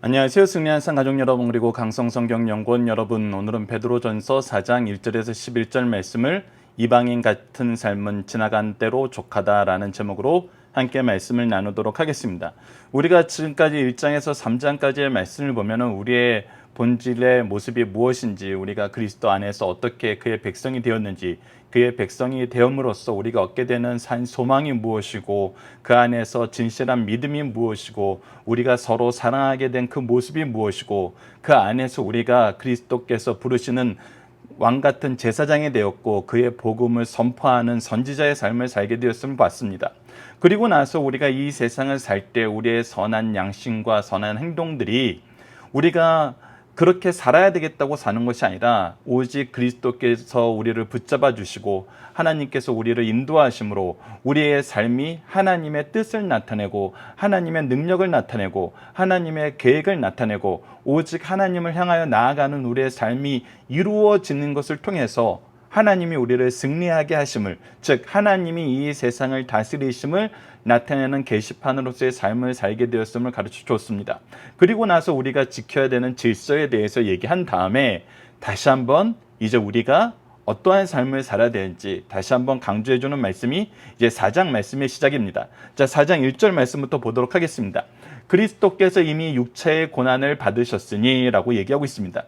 안녕하세요. 승리한산 가족 여러분 그리고 강성 성경 연구원 여러분 오늘은 베드로전서 4장 1절에서 11절 말씀을 이방인 같은 삶은 지나간 때로 족하다라는 제목으로 함께 말씀을 나누도록 하겠습니다. 우리가 지금까지 1장에서 3장까지의 말씀을 보면은 우리의 본질의 모습이 무엇인지 우리가 그리스도 안에서 어떻게 그의 백성이 되었는지 그의 백성이 되음으로써 우리가 얻게 되는 산 소망이 무엇이고 그 안에서 진실한 믿음이 무엇이고 우리가 서로 사랑하게 된 그 모습이 무엇이고 그 안에서 우리가 그리스도께서 부르시는 왕 같은 제사장이 되었고 그의 복음을 선포하는 선지자의 삶을 살게 되었음을 봤습니다. 그리고 나서 우리가 이 세상을 살 때 우리의 선한 양심과 선한 행동들이 우리가 그렇게 살아야 되겠다고 사는 것이 아니라 오직 그리스도께서 우리를 붙잡아 주시고 하나님께서 우리를 인도하심으로 우리의 삶이 하나님의 뜻을 나타내고 하나님의 능력을 나타내고 하나님의 계획을 나타내고 오직 하나님을 향하여 나아가는 우리의 삶이 이루어지는 것을 통해서 하나님이 우리를 승리하게 하심을 즉 하나님이 이 세상을 다스리심을 나타내는 게시판으로서의 삶을 살게 되었음을 가르쳐 줬습니다. 그리고 나서 우리가 지켜야 되는 질서에 대해서 얘기한 다음에 다시 한번 이제 우리가 어떠한 삶을 살아야 되는지 다시 한번 강조해 주는 말씀이 이제 4장 말씀의 시작입니다. 자, 4장 1절 말씀부터 보도록 하겠습니다. 그리스도께서 이미 육체의 고난을 받으셨으니라고 얘기하고 있습니다.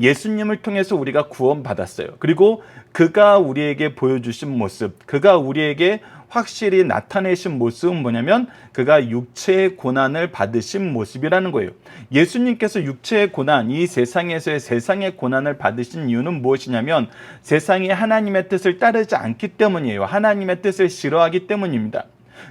예수님을 통해서 우리가 구원받았어요. 그리고 그가 우리에게 보여주신 모습, 그가 우리에게 확실히 나타내신 모습은 뭐냐면 그가 육체의 고난을 받으신 모습이라는 거예요. 예수님께서 육체의 고난, 이 세상에서의 세상의 고난을 받으신 이유는 무엇이냐면 세상이 하나님의 뜻을 따르지 않기 때문이에요. 하나님의 뜻을 싫어하기 때문입니다.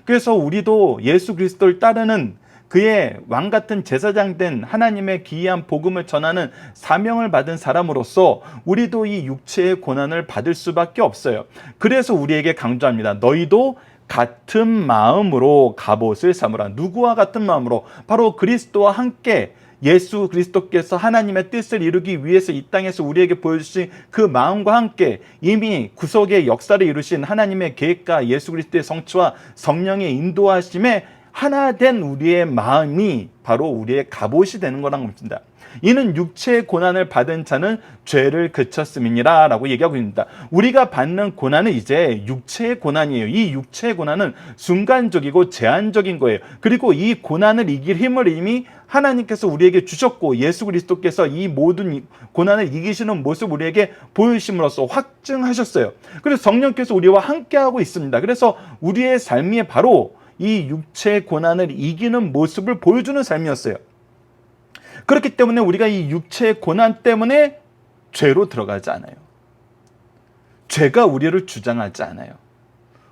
그래서 우리도 예수 그리스도를 따르는 그의 왕 같은 제사장 된 하나님의 기이한 복음을 전하는 사명을 받은 사람으로서 우리도 이 육체의 고난을 받을 수밖에 없어요. 그래서 우리에게 강조합니다. 너희도 같은 마음으로 갑옷을 삼으라. 누구와 같은 마음으로? 바로 그리스도와 함께 예수 그리스도께서 하나님의 뜻을 이루기 위해서 이 땅에서 우리에게 보여주신 그 마음과 함께 이미 구속의 역사를 이루신 하나님의 계획과 예수 그리스도의 성취와 성령의 인도하심에 하나 된 우리의 마음이 바로 우리의 갑옷이 되는 거란 겁니다. 이는 육체의 고난을 받은 자는 죄를 그쳤음이니라 라고 얘기하고 있습니다. 우리가 받는 고난은 이제 육체의 고난이에요. 이 육체의 고난은 순간적이고 제한적인 거예요. 그리고 이 고난을 이길 힘을 이미 하나님께서 우리에게 주셨고 예수 그리스도께서 이 모든 고난을 이기시는 모습 우리에게 보여주심으로써 확증하셨어요. 그래서 성령께서 우리와 함께하고 있습니다. 그래서 우리의 삶이 바로 이 육체의 고난을 이기는 모습을 보여주는 삶이었어요. 그렇기 때문에 우리가 이 육체의 고난 때문에 죄로 들어가지 않아요. 죄가 우리를 주장하지 않아요.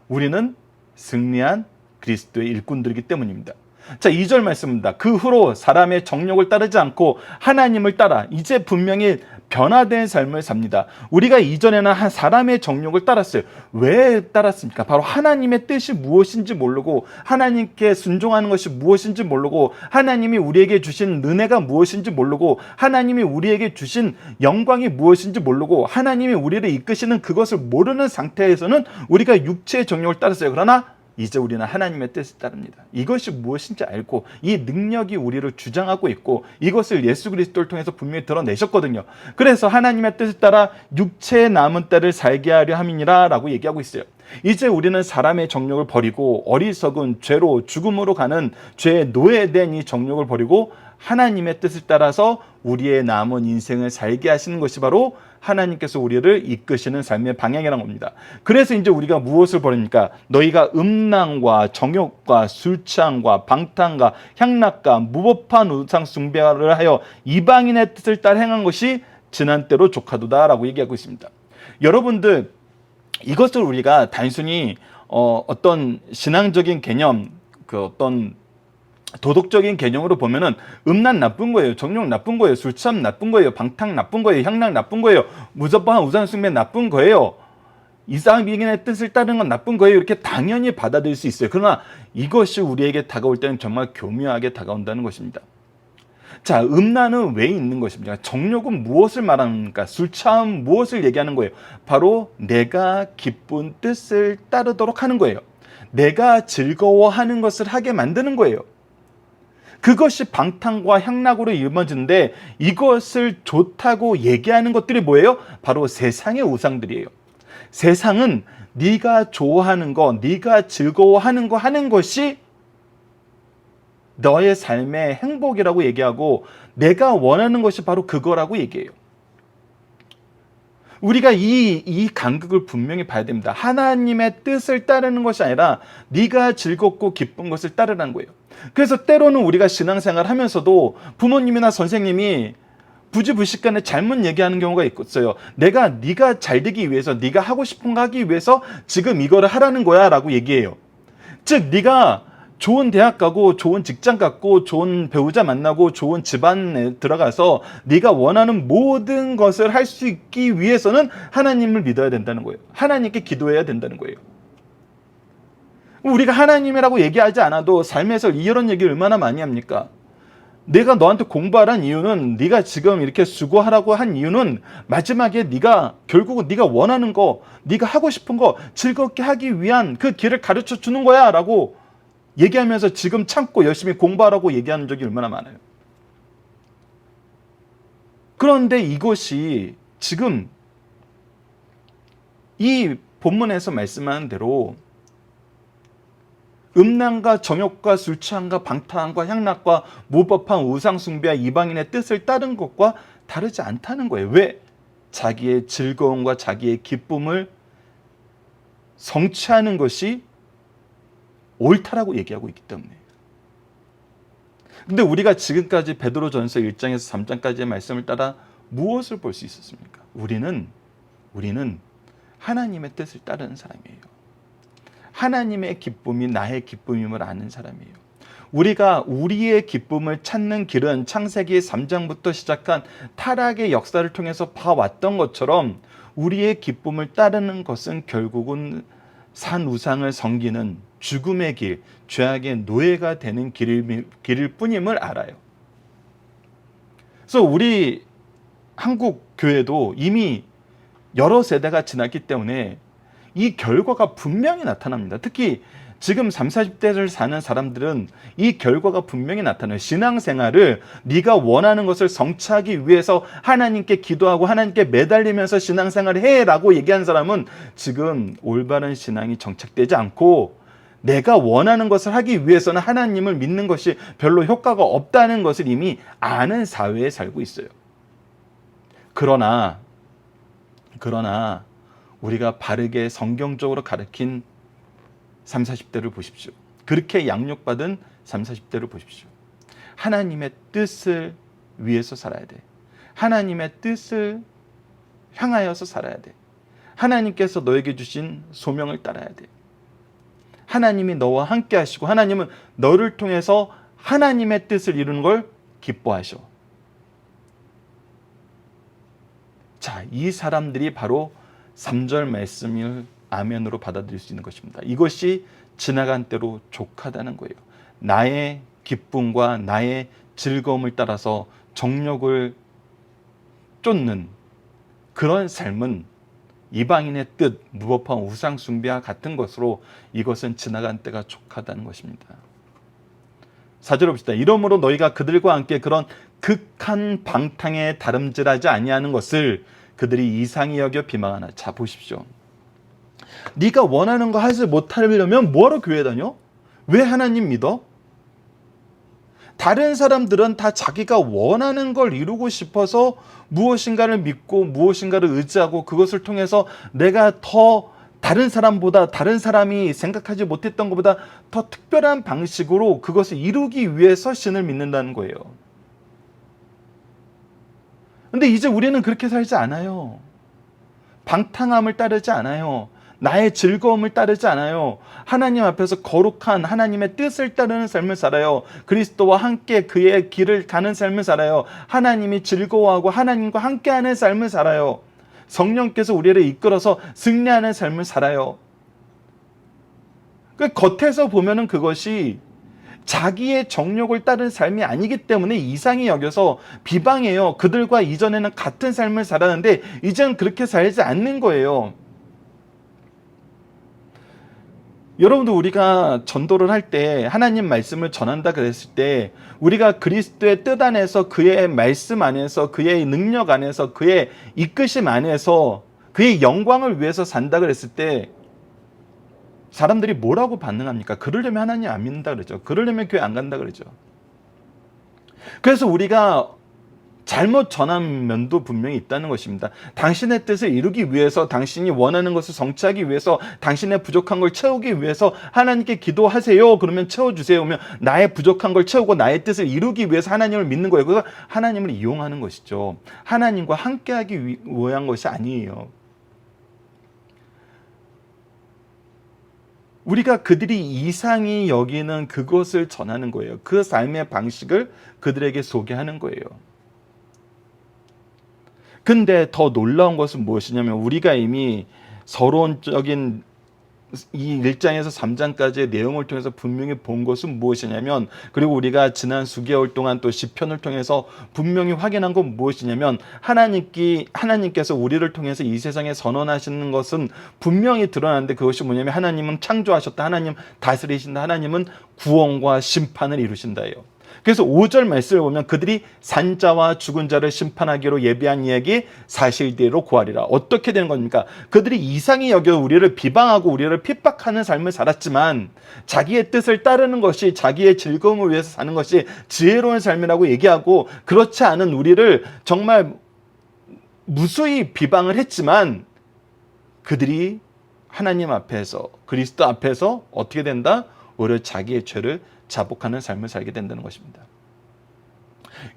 우리는 승리한 그리스도의 일꾼들이기 때문입니다. 자, 2절 말씀입니다. 그 후로 사람의 정욕을 따르지 않고 하나님을 따라 이제 분명히 변화된 삶을 삽니다. 우리가 이전에는 한 사람의 정욕을 따랐어요. 왜 따랐습니까? 바로 하나님의 뜻이 무엇인지 모르고 하나님께 순종하는 것이 무엇인지 모르고 하나님이 우리에게 주신 은혜가 무엇인지 모르고 하나님이 우리에게 주신 영광이 무엇인지 모르고 하나님이 우리를 이끄시는 그것을 모르는 상태에서는 우리가 육체의 정욕을 따랐어요. 그러나 이제 우리는 하나님의 뜻을 따릅니다. 이것이 무엇인지 알고 이 능력이 우리를 주장하고 있고 이것을 예수 그리스도를 통해서 분명히 드러내셨거든요. 그래서 하나님의 뜻을 따라 육체의 남은 때를 살게 하려 함이니라 라고 얘기하고 있어요. 이제 우리는 사람의 정욕을 버리고 어리석은 죄로 죽음으로 가는 죄의 노예된 이 정욕을 버리고 하나님의 뜻을 따라서 우리의 남은 인생을 살게 하시는 것이 바로 하나님께서 우리를 이끄시는 삶의 방향이라는 겁니다. 그래서 이제 우리가 무엇을 버립니까? 너희가 음란과 정욕과 술 취함과 방탕과 향락과 무법한 우상 숭배를 하여 이방인의 뜻을 따라 행한 것이 지난 때로 족하도다라고 얘기하고 있습니다. 여러분들 이것을 우리가 단순히 어, 어떤 신앙적인 개념, 그 어떤 도덕적인 개념으로 보면은 음란 나쁜 거예요. 정욕 나쁜 거예요. 술 취함 나쁜 거예요. 방탕 나쁜 거예요. 향락 나쁜 거예요. 무조건 우상숭배 나쁜 거예요. 이상비인의 뜻을 따르는 건 나쁜 거예요. 이렇게 당연히 받아들일 수 있어요. 그러나 이것이 우리에게 다가올 때는 정말 교묘하게 다가온다는 것입니다. 자, 음란은 왜 있는 것입니까? 정욕은 무엇을 말합니까? 술 취함 무엇을 얘기하는 거예요? 바로 내가 기쁜 뜻을 따르도록 하는 거예요. 내가 즐거워하는 것을 하게 만드는 거예요. 그것이 방탕과 향락으로 이루어지는데 이것을 좋다고 얘기하는 것들이 뭐예요? 바로 세상의 우상들이에요. 세상은 네가 좋아하는 거, 네가 즐거워하는 거 하는 것이 너의 삶의 행복이라고 얘기하고 내가 원하는 것이 바로 그거라고 얘기해요. 우리가 이, 이 간극을 분명히 봐야 됩니다. 하나님의 뜻을 따르는 것이 아니라 네가 즐겁고 기쁜 것을 따르라는 거예요. 그래서 때로는 우리가 신앙생활 하면서도 부모님이나 선생님이 부지불식간에 잘못 얘기하는 경우가 있어요. 내가 네가 잘 되기 위해서 네가 하고 싶은 거 하기 위해서 지금 이거를 하라는 거야 라고 얘기해요. 즉 네가 좋은 대학 가고 좋은 직장 갖고 좋은 배우자 만나고 좋은 집안에 들어가서 네가 원하는 모든 것을 할 수 있기 위해서는 하나님을 믿어야 된다는 거예요. 하나님께 기도해야 된다는 거예요. 우리가 하나님이라고 얘기하지 않아도 삶에서 이런 얘기 얼마나 많이 합니까? 내가 너한테 공부하란 이유는 네가 지금 이렇게 수고하라고 한 이유는 마지막에 네가 결국은 네가 원하는 거, 네가 하고 싶은 거 즐겁게 하기 위한 그 길을 가르쳐 주는 거야라고 얘기하면서 지금 참고 열심히 공부하라고 얘기하는 적이 얼마나 많아요. 그런데 이것이 지금 이 본문에서 말씀하는 대로 음란과 정욕과 술 취함과 방탕함과 향락과 무법한 우상 숭배와 이방인의 뜻을 따른 것과 다르지 않다는 거예요. 왜? 자기의 즐거움과 자기의 기쁨을 성취하는 것이 옳다라고 얘기하고 있기 때문에. 근데 우리가 지금까지 베드로전서 1장에서 3장까지의 말씀을 따라 무엇을 볼 수 있었습니까? 우리는 우리는 하나님의 뜻을 따르는 사람이에요. 하나님의 기쁨이 나의 기쁨임을 아는 사람이에요. 우리가 우리의 기쁨을 찾는 길은 창세기 3장부터 시작한 타락의 역사를 통해서 봐왔던 것처럼 우리의 기쁨을 따르는 것은 결국은 산 우상을 섬기는 죽음의 길, 죄악의 노예가 되는 길일, 길일 뿐임을 알아요. 그래서 우리 한국 교회도 이미 여러 세대가 지났기 때문에 이 결과가 분명히 나타납니다. 특히 지금 3, 40대를 사는 사람들은 이 결과가 분명히 나타나요. 신앙생활을 네가 원하는 것을 성취하기 위해서 하나님께 기도하고 하나님께 매달리면서 신앙생활을 해라고 얘기한 사람은 지금 올바른 신앙이 정착되지 않고 내가 원하는 것을 하기 위해서는 하나님을 믿는 것이 별로 효과가 없다는 것을 이미 아는 사회에 살고 있어요. 그러나 그러나 우리가 바르게 성경적으로 가르친 3, 40대를 보십시오. 그렇게 양육받은 3, 40대를 보십시오. 하나님의 뜻을 위해서 살아야 돼. 하나님의 뜻을 향하여서 살아야 돼. 하나님께서 너에게 주신 소명을 따라야 돼. 하나님이 너와 함께 하시고 하나님은 너를 통해서 하나님의 뜻을 이루는 걸 기뻐하셔. 자, 이 사람들이 바로 3절 말씀을 아멘으로 받아들일 수 있는 것입니다. 이것이 지나간 때로 족하다는 거예요. 나의 기쁨과 나의 즐거움을 따라서 정욕을 쫓는 그런 삶은 이방인의 뜻, 무법한 우상 숭배와 같은 것으로 이것은 지나간 때가 족하다는 것입니다. 사절 봅시다. 이러므로 너희가 그들과 함께 그런 극한 방탕에 다름질하지 아니하는 것을 그들이 이상히 여겨 비방하나. 자 보십시오. 네가 원하는 거 하지 못하려면 뭐하러 교회 다녀? 왜 하나님 믿어? 다른 사람들은 다 자기가 원하는 걸 이루고 싶어서 무엇인가를 믿고 무엇인가를 의지하고 그것을 통해서 내가 더 다른 사람보다 다른 사람이 생각하지 못했던 것보다 더 특별한 방식으로 그것을 이루기 위해서 신을 믿는다는 거예요. 근데 이제 우리는 그렇게 살지 않아요. 방탕함을 따르지 않아요. 나의 즐거움을 따르지 않아요. 하나님 앞에서 거룩한 하나님의 뜻을 따르는 삶을 살아요. 그리스도와 함께 그의 길을 가는 삶을 살아요. 하나님이 즐거워하고 하나님과 함께하는 삶을 살아요. 성령께서 우리를 이끌어서 승리하는 삶을 살아요. 그 겉에서 보면은 그것이 자기의 정욕을 따른 삶이 아니기 때문에 이상히 여겨서 비방해요. 그들과 이전에는 같은 삶을 살았는데 이제는 그렇게 살지 않는 거예요. 여러분도 우리가 전도를 할 때 하나님 말씀을 전한다 그랬을 때 우리가 그리스도의 뜻 안에서 그의 말씀 안에서 그의 능력 안에서 그의 이끄심 안에서 그의 영광을 위해서 산다 그랬을 때 사람들이 뭐라고 반응합니까? 그러려면 하나님 안 믿는다 그러죠. 그러려면 교회 안 간다 그러죠. 그래서 우리가 잘못 전한 면도 분명히 있다는 것입니다. 당신의 뜻을 이루기 위해서, 당신이 원하는 것을 성취하기 위해서, 당신의 부족한 걸 채우기 위해서 하나님께 기도하세요. 그러면 채워주세요. 그러면 나의 부족한 걸 채우고 나의 뜻을 이루기 위해서 하나님을 믿는 거예요. 그래서 하나님을 이용하는 것이죠. 하나님과 함께하기 위- 위한 것이 아니에요. 우리가 그들이 이상히 여기는 그것을 전하는 거예요. 그 삶의 방식을 그들에게 소개하는 거예요. 근데 더 놀라운 것은 무엇이냐면 우리가 이미 서론적인 이 1장에서 3장까지의 내용을 통해서 분명히 본 것은 무엇이냐면 그리고 우리가 지난 수개월 동안 또 시편을 통해서 분명히 확인한 건 무엇이냐면 하나님께 하나님께서 우리를 통해서 이 세상에 선언하시는 것은 분명히 드러나는데 그것이 뭐냐면 하나님은 창조하셨다. 하나님 다스리신다. 하나님은 구원과 심판을 이루신다예요. 그래서 5절 말씀을 보면 그들이 산자와 죽은 자를 심판하기로 예비한 이야기 사실대로 구하리라. 어떻게 되는 겁니까? 그들이 이상히 여겨 우리를 비방하고 우리를 핍박하는 삶을 살았지만 자기의 뜻을 따르는 것이 자기의 즐거움을 위해서 사는 것이 지혜로운 삶이라고 얘기하고 그렇지 않은 우리를 정말 무수히 비방을 했지만 그들이 하나님 앞에서 그리스도 앞에서 어떻게 된다? 오히려 자기의 죄를 자복하는 삶을 살게 된다는 것입니다.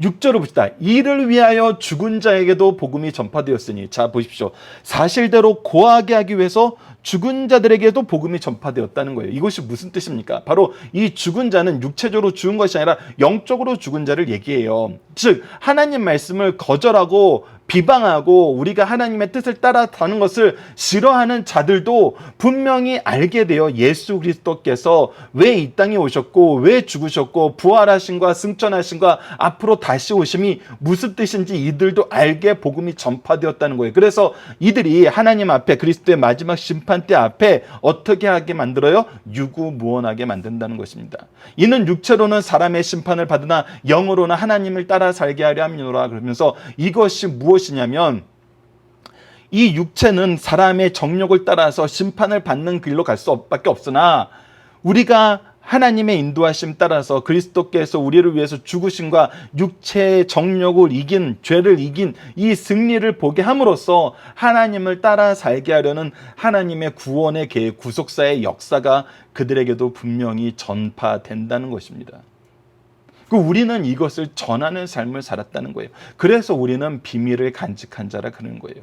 6절을 봅시다. 이를 위하여 죽은 자에게도 복음이 전파되었으니 자 보십시오. 사실대로 고하게 하기 위해서 죽은 자들에게도 복음이 전파되었다는 거예요. 이것이 무슨 뜻입니까? 바로 이 죽은 자는 육체적으로 죽은 것이 아니라 영적으로 죽은 자를 얘기해요. 즉 하나님 말씀을 거절하고 비방하고 우리가 하나님의 뜻을 따라가는 것을 싫어하는 자들도 분명히 알게 되어 예수 그리스도께서 왜 이 땅에 오셨고 왜 죽으셨고 부활하신과 승천하신과 앞으로 다시 오심이 무슨 뜻인지 이들도 알게 복음이 전파되었다는 거예요. 그래서 이들이 하나님 앞에 그리스도의 마지막 심판 때 앞에 어떻게 하게 만들어요? 유구무원하게 만든다는 것입니다. 이는 육체로는 사람의 심판을 받으나 영으로는 하나님을 따라 살게 하려 함이노라 그러면서 이것이 무엇 이냐면 이 육체는 사람의 정욕을 따라서 심판을 받는 길로 갈 수밖에 없으나 우리가 하나님의 인도하심 따라서 그리스도께서 우리를 위해서 죽으심과 육체의 정욕을 이긴 죄를 이긴 이 승리를 보게 함으로써 하나님을 따라 살게 하려는 하나님의 구원의 계획 구속사의 역사가 그들에게도 분명히 전파된다는 것입니다. 그 우리는 이것을 전하는 삶을 살았다는 거예요. 그래서 우리는 비밀을 간직한 자라 그러는 거예요.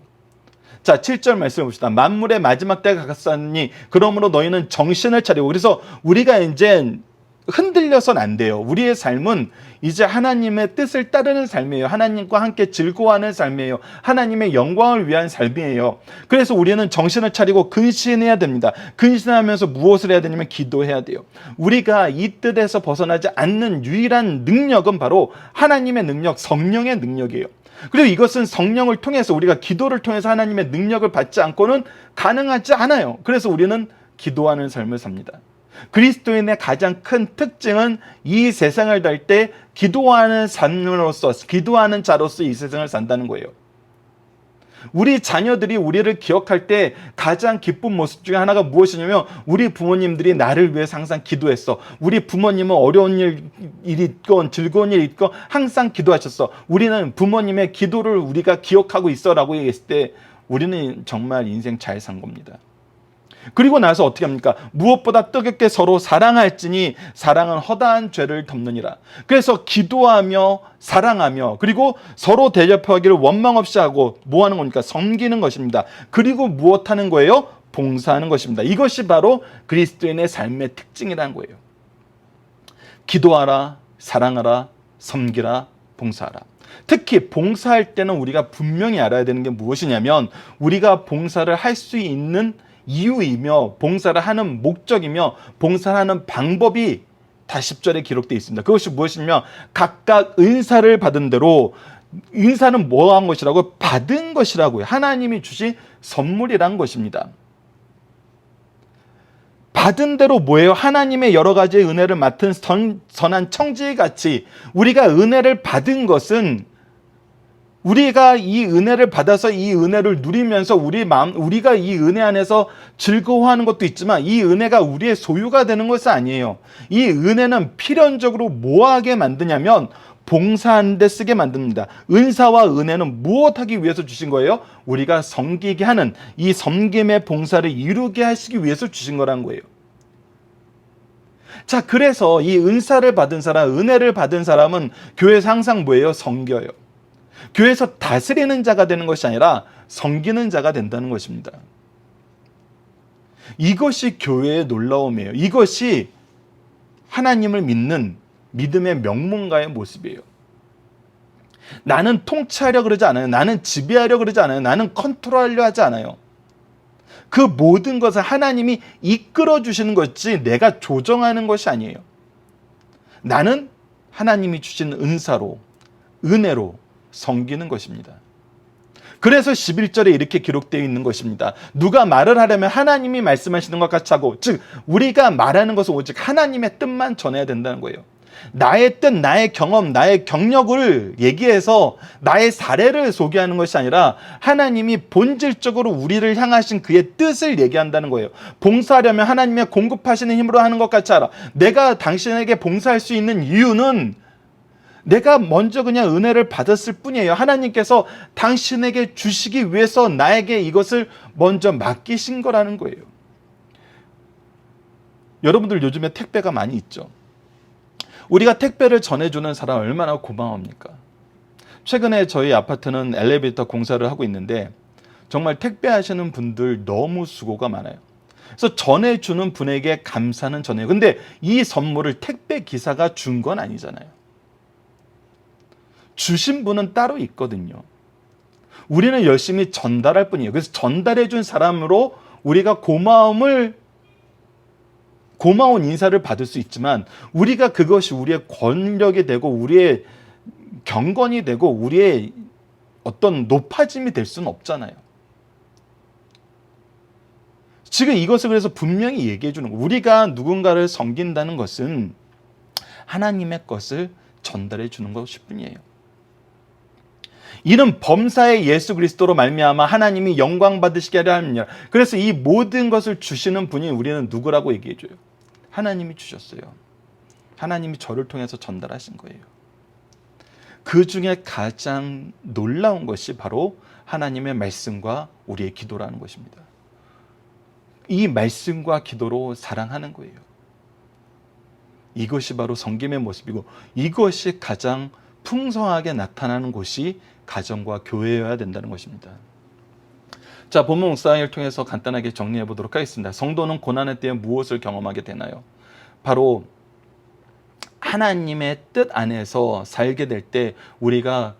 자, 7절 말씀을 봅시다. 만물의 마지막 때가 갔사니 그러므로 너희는 정신을 차리고 그래서 우리가 이제 흔들려선 안 돼요. 우리의 삶은 이제 하나님의 뜻을 따르는 삶이에요. 하나님과 함께 즐거워하는 삶이에요. 하나님의 영광을 위한 삶이에요. 그래서 우리는 정신을 차리고 근신해야 됩니다. 근신하면서 무엇을 해야 되냐면 기도해야 돼요. 우리가 이 뜻에서 벗어나지 않는 유일한 능력은 바로 하나님의 능력, 성령의 능력이에요. 그리고 이것은 성령을 통해서 우리가 기도를 통해서 하나님의 능력을 받지 않고는 가능하지 않아요. 그래서 우리는 기도하는 삶을 삽니다. 그리스도인의 가장 큰 특징은 이 세상을 달 때 기도하는 삶으로서, 기도하는 자로서 이 세상을 산다는 거예요. 우리 자녀들이 우리를 기억할 때 가장 기쁜 모습 중에 하나가 무엇이냐면 우리 부모님들이 나를 위해 항상 기도했어. 우리 부모님은 어려운 일, 일 있건 즐거운 일 있건 항상 기도하셨어. 우리는 부모님의 기도를 우리가 기억하고 있어라고 얘기했을 때 우리는 정말 인생 잘 산 겁니다. 그리고 나서 어떻게 합니까? 무엇보다 뜨겁게 서로 사랑할지니 사랑은 허다한 죄를 덮느니라. 그래서 기도하며 사랑하며 그리고 서로 대접하기를 원망 없이 하고 뭐 하는 겁니까? 섬기는 것입니다. 그리고 무엇 하는 거예요? 봉사하는 것입니다. 이것이 바로 그리스도인의 삶의 특징이라는 거예요. 기도하라, 사랑하라, 섬기라, 봉사하라. 특히 봉사할 때는 우리가 분명히 알아야 되는 게 무엇이냐면 우리가 봉사를 할 수 있는 이유이며 봉사를 하는 목적이며 봉사를 하는 방법이 다 10절에 기록되어 있습니다. 그것이 무엇이냐면 각각 은사를 받은 대로 은사는 뭐한 것이라고 받은 것이라고요. 하나님이 주신 선물이란 것입니다. 받은 대로 뭐예요? 하나님의 여러 가지의 은혜를 맡은 선, 선한 청지기 같이 우리가 은혜를 받은 것은 우리가 이 은혜를 받아서 이 은혜를 누리면서 우리 마음 우리가 이 은혜 안에서 즐거워하는 것도 있지만 이 은혜가 우리의 소유가 되는 것은 아니에요. 이 은혜는 필연적으로 뭐하게 만드냐면 봉사하는 데 쓰게 만듭니다. 은사와 은혜는 무엇하기 위해서 주신 거예요? 우리가 섬기게 하는 이 섬김의 봉사를 이루게 하시기 위해서 주신 거란 거예요. 자, 그래서 이 은사를 받은 사람, 은혜를 받은 사람은 교회에서 항상 뭐예요? 섬겨요. 교회에서 다스리는 자가 되는 것이 아니라 섬기는 자가 된다는 것입니다. 이것이 교회의 놀라움이에요. 이것이 하나님을 믿는 믿음의 명문가의 모습이에요. 나는 통치하려 그러지 않아요. 나는 지배하려 그러지 않아요. 나는 컨트롤하려 하지 않아요. 그 모든 것을 하나님이 이끌어 주시는 것지 내가 조정하는 것이 아니에요. 나는 하나님이 주신 은사로 은혜로 섬기는 것입니다. 그래서 11절에 이렇게 기록되어 있는 것입니다. 누가 말을 하려면 하나님이 말씀하시는 것 같이 하고, 즉, 우리가 말하는 것은 오직 하나님의 뜻만 전해야 된다는 거예요. 나의 뜻, 나의 경험, 나의 경력을 얘기해서 나의 사례를 소개하는 것이 아니라 하나님이 본질적으로 우리를 향하신 그의 뜻을 얘기한다는 거예요. 봉사하려면 하나님의 공급하시는 힘으로 하는 것 같이 알아. 내가 당신에게 봉사할 수 있는 이유는 내가 먼저 그냥 은혜를 받았을 뿐이에요. 하나님께서 당신에게 주시기 위해서 나에게 이것을 먼저 맡기신 거라는 거예요. 여러분들 요즘에 택배가 많이 있죠. 우리가 택배를 전해주는 사람 얼마나 고마웁니까? 최근에 저희 아파트는 엘리베이터 공사를 하고 있는데 정말 택배하시는 분들 너무 수고가 많아요. 그래서 전해주는 분에게 감사는 전해요. 근데 이 선물을 택배 기사가 준 건 아니잖아요. 주신 분은 따로 있거든요. 우리는 열심히 전달할 뿐이에요. 그래서 전달해 준 사람으로 우리가 고마움을 고마운 인사를 받을 수 있지만 우리가 그것이 우리의 권력이 되고 우리의 경건이 되고 우리의 어떤 높아짐이 될 수는 없잖아요. 지금 이것을 그래서 분명히 얘기해 주는 거. 우리가 누군가를 섬긴다는 것은 하나님의 것을 전달해 주는 것일 뿐이에요. 이는 범사의 예수 그리스도로 말미암아 하나님이 영광 받으시게 하려 함이라. 그래서 이 모든 것을 주시는 분이 우리는 누구라고 얘기해 줘요. 하나님이 주셨어요. 하나님이 저를 통해서 전달하신 거예요. 그 중에 가장 놀라운 것이 바로 하나님의 말씀과 우리의 기도라는 것입니다. 이 말씀과 기도로 사랑하는 거예요. 이것이 바로 성김의 모습이고 이것이 가장 풍성하게 나타나는 곳이 가정과 교회여야 된다는 것입니다. 자, 본문 묵상을 통해서 간단하게 정리해 보도록 하겠습니다. 성도는 고난의 때에 무엇을 경험하게 되나요? 바로 하나님의 뜻 안에서 살게 될 때 우리가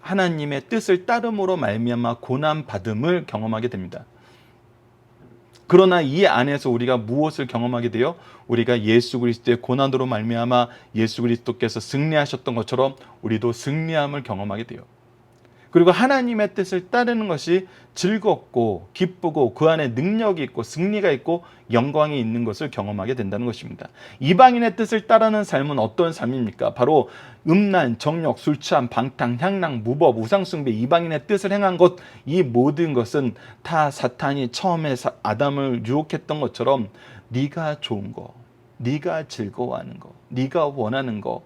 하나님의 뜻을 따름으로 말미암아 고난 받음을 경험하게 됩니다. 그러나 이 안에서 우리가 무엇을 경험하게 돼요? 우리가 예수 그리스도의 고난으로 말미암아 예수 그리스도께서 승리하셨던 것처럼 우리도 승리함을 경험하게 돼요. 그리고 하나님의 뜻을 따르는 것이 즐겁고 기쁘고 그 안에 능력이 있고 승리가 있고 영광이 있는 것을 경험하게 된다는 것입니다. 이방인의 뜻을 따르는 삶은 어떤 삶입니까? 바로 음란, 정력, 술 취함, 방탕, 향락, 무법, 우상숭배, 이방인의 뜻을 행한 것, 이 모든 것은 다 사탄이 처음에 아담을 유혹했던 것처럼 네가 좋은 거, 네가 즐거워하는 거, 네가 원하는 거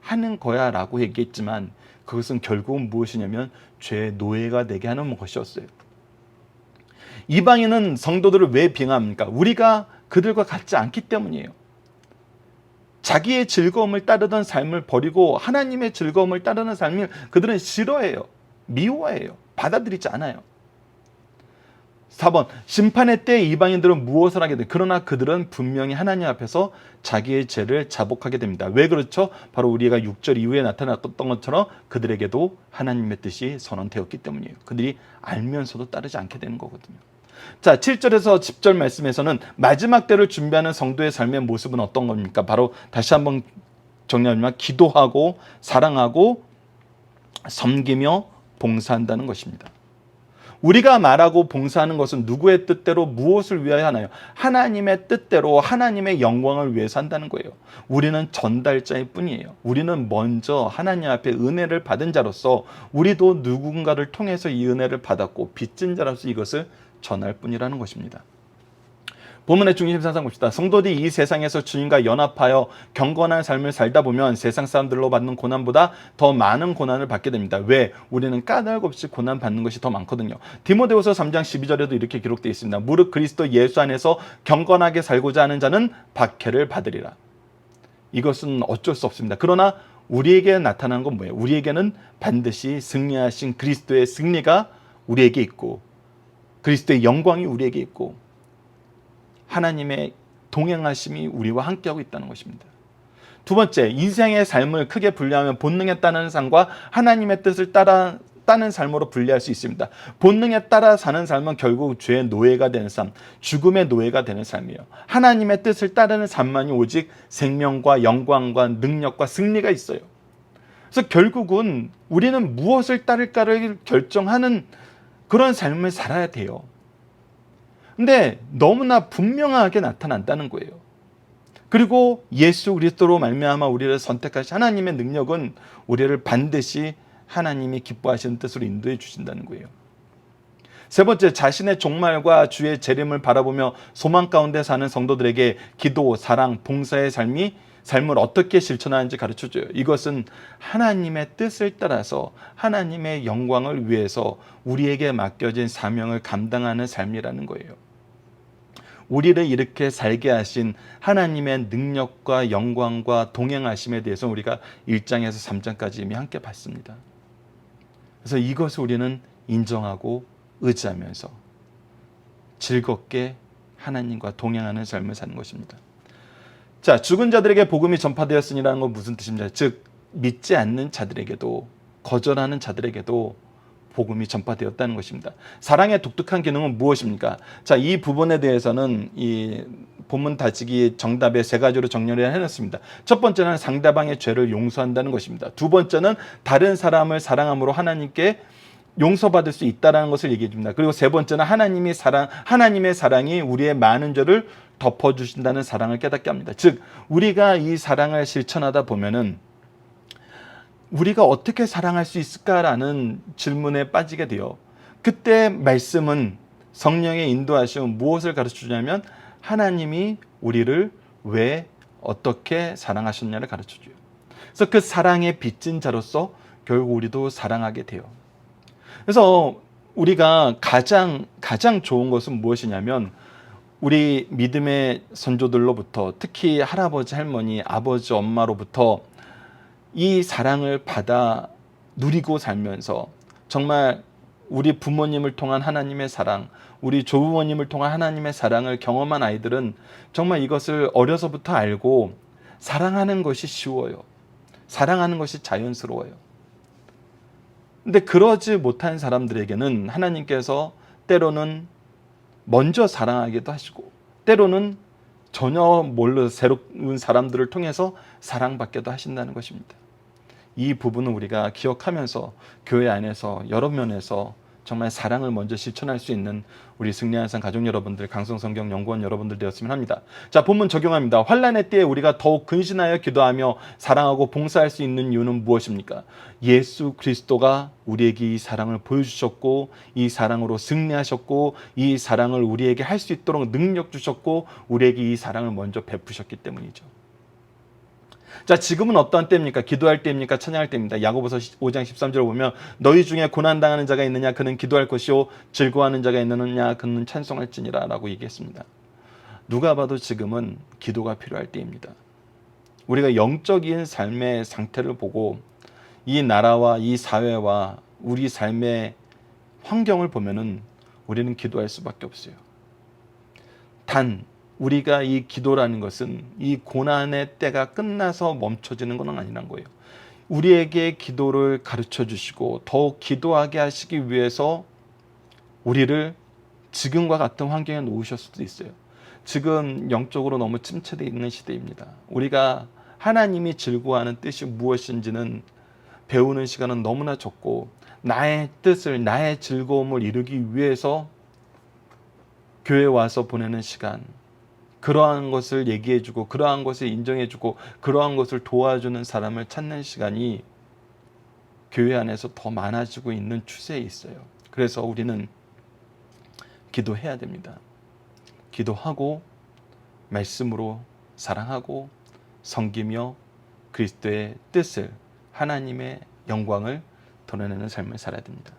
하는 거야라고 얘기했지만 그것은 결국은 무엇이냐면 죄의 노예가 되게 하는 것이었어요. 이방인은 성도들을 왜 비하합니까? 우리가 그들과 같지 않기 때문이에요. 자기의 즐거움을 따르던 삶을 버리고 하나님의 즐거움을 따르는 삶을 그들은 싫어해요. 미워해요. 받아들이지 않아요. 4번 심판의 때 이방인들은 무엇을 하게 돼? 그러나 그들은 분명히 하나님 앞에서 자기의 죄를 자복하게 됩니다. 왜 그렇죠? 바로 우리가 6절 이후에 나타났던 것처럼 그들에게도 하나님의 뜻이 선언되었기 때문이에요. 그들이 알면서도 따르지 않게 되는 거거든요. 자, 7절에서 10절 말씀에서는 마지막 때를 준비하는 성도의 삶의 모습은 어떤 겁니까? 바로 다시 한번 정리하면 기도하고 사랑하고 섬기며 봉사한다는 것입니다. 우리가 말하고 봉사하는 것은 누구의 뜻대로 무엇을 위하여 하나요? 하나님의 뜻대로 하나님의 영광을 위해서 한다는 거예요. 우리는 전달자일 뿐이에요. 우리는 먼저 하나님 앞에 은혜를 받은 자로서 우리도 누군가를 통해서 이 은혜를 받았고 빚진 자로서 이것을 전할 뿐이라는 것입니다. 본문의 중심 사상 봅시다. 성도들이 이 세상에서 주님과 연합하여 경건한 삶을 살다 보면 세상 사람들로 받는 고난보다 더 많은 고난을 받게 됩니다. 왜? 우리는 까닭 없이 고난 받는 것이 더 많거든요. 디모데후서 3장 12절에도 이렇게 기록되어 있습니다. 무릇 그리스도 예수 안에서 경건하게 살고자 하는 자는 박해를 받으리라. 이것은 어쩔 수 없습니다. 그러나 우리에게 나타난 건 뭐예요? 우리에게는 반드시 승리하신 그리스도의 승리가 우리에게 있고 그리스도의 영광이 우리에게 있고 하나님의 동행하심이 우리와 함께하고 있다는 것입니다. 두 번째, 인생의 삶을 크게 분류하면 본능에 따르는 삶과 하나님의 뜻을 따라 따는 삶으로 분리할 수 있습니다. 본능에 따라 사는 삶은 결국 죄의 노예가 되는 삶, 죽음의 노예가 되는 삶이에요. 하나님의 뜻을 따르는 삶만이 오직 생명과 영광과 능력과 승리가 있어요. 그래서 결국은 우리는 무엇을 따를까를 결정하는 그런 삶을 살아야 돼요. 근데 너무나 분명하게 나타난다는 거예요. 그리고 예수 그리스도로 말미암아 우리를 선택하신 하나님의 능력은 우리를 반드시 하나님이 기뻐하시는 뜻으로 인도해 주신다는 거예요. 세 번째, 자신의 종말과 주의 재림을 바라보며 소망 가운데 사는 성도들에게 기도, 사랑, 봉사의 삶이 삶을 어떻게 실천하는지 가르쳐 줘요. 이것은 하나님의 뜻을 따라서 하나님의 영광을 위해서 우리에게 맡겨진 사명을 감당하는 삶이라는 거예요. 우리를 이렇게 살게 하신 하나님의 능력과 영광과 동행하심에 대해서 우리가 1장에서 3장까지 이미 함께 봤습니다. 그래서 이것을 우리는 인정하고 의지하면서 즐겁게 하나님과 동행하는 삶을 사는 것입니다. 자, 죽은 자들에게 복음이 전파되었으니라는 건 무슨 뜻입니까? 즉 믿지 않는 자들에게도 거절하는 자들에게도 복음이 전파되었다는 것입니다. 사랑의 독특한 기능은 무엇입니까? 자, 이 부분에 대해서는 이 본문 다지기 정답에 세 가지로 정렬을 해놨습니다. 첫 번째는 상대방의 죄를 용서한다는 것입니다. 두 번째는 다른 사람을 사랑함으로 하나님께 용서받을 수 있다라는 것을 얘기해 줍니다. 그리고 세 번째는 하나님이 사랑 하나님의 사랑이 우리의 많은 죄를 덮어 주신다는 사랑을 깨닫게 합니다. 즉 우리가 이 사랑을 실천하다 보면은 우리가 어떻게 사랑할 수 있을까라는 질문에 빠지게 돼요. 그때 말씀은 성령의 인도하시면 무엇을 가르쳐 주냐면 하나님이 우리를 왜 어떻게 사랑하셨냐를 가르쳐 줘요. 그래서 그 사랑의 빚진 자로서 결국 우리도 사랑하게 돼요. 그래서 우리가 가장 가장 좋은 것은 무엇이냐면 우리 믿음의 선조들로부터 특히 할아버지 할머니 아버지 엄마로부터 이 사랑을 받아 누리고 살면서 정말 우리 부모님을 통한 하나님의 사랑, 우리 조부모님을 통한 하나님의 사랑을 경험한 아이들은 정말 이것을 어려서부터 알고 사랑하는 것이 쉬워요. 사랑하는 것이 자연스러워요. 근데 그러지 못한 사람들에게는 하나님께서 때로는 먼저 사랑하기도 하시고 때로는 전혀 몰라 새로운 사람들을 통해서 사랑받게도 하신다는 것입니다. 이 부분은 우리가 기억하면서 교회 안에서 여러 면에서 정말 사랑을 먼저 실천할 수 있는 우리 승리한산 가족 여러분들, 강성성경 연구원 여러분들 되었으면 합니다. 자, 본문 적용합니다. 환란의 때에 우리가 더욱 근신하여 기도하며 사랑하고 봉사할 수 있는 이유는 무엇입니까? 예수 그리스도가 우리에게 이 사랑을 보여주셨고 이 사랑으로 승리하셨고 이 사랑을 우리에게 할 수 있도록 능력 주셨고 우리에게 이 사랑을 먼저 베푸셨기 때문이죠. 자, 지금은 어떠한 때입니까? 기도할 때입니까? 찬양할 때입니다. 야고보서 5장 13절을 보면 너희 중에 고난 당하는 자가 있느냐 그는 기도할 것이요 즐거워하는 자가 있느냐 그는 찬송할지니라라고 얘기했습니다. 누가 봐도 지금은 기도가 필요할 때입니다. 우리가 영적인 삶의 상태를 보고 이 나라와 이 사회와 우리 삶의 환경을 보면은 우리는 기도할 수밖에 없어요. 단 우리가 이 기도라는 것은 이 고난의 때가 끝나서 멈춰지는 것은 아니란 거예요. 우리에게 기도를 가르쳐 주시고 더욱 기도하게 하시기 위해서 우리를 지금과 같은 환경에 놓으실 수도 있어요. 지금 영적으로 너무 침체되어 있는 시대입니다. 우리가 하나님이 즐거워하는 뜻이 무엇인지는 배우는 시간은 너무나 적고 나의 뜻을 나의 즐거움을 이루기 위해서 교회 와서 보내는 시간 그러한 것을 얘기해주고 그러한 것을 인정해주고 그러한 것을 도와주는 사람을 찾는 시간이 교회 안에서 더 많아지고 있는 추세에 있어요. 그래서 우리는 기도해야 됩니다. 기도하고 말씀으로 사랑하고 섬기며 그리스도의 뜻을 하나님의 영광을 드러내는 삶을 살아야 됩니다.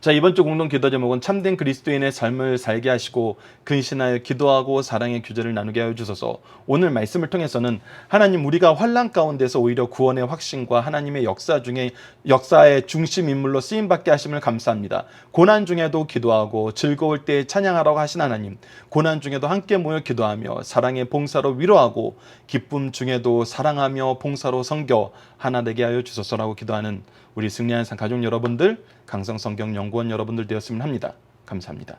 자 이번 주 공동 기도 제목은 참된 그리스도인의 삶을 살게 하시고 근신하여 기도하고 사랑의 규제를 나누게 하여 주소서. 오늘 말씀을 통해서는 하나님 우리가 환란 가운데서 오히려 구원의 확신과 하나님의 역사 중에 역사의 중심 인물로 쓰임 받게 하심을 감사합니다. 고난 중에도 기도하고 즐거울 때 찬양하라고 하신 하나님. 고난 중에도 함께 모여 기도하며 사랑의 봉사로 위로하고 기쁨 중에도 사랑하며 봉사로 섬겨 하나 되게 하여 주소서라고 기도하는 우리 승리한 산 가족 여러분들, 강성 성경 연구원 여러분들 되었으면 합니다. 감사합니다.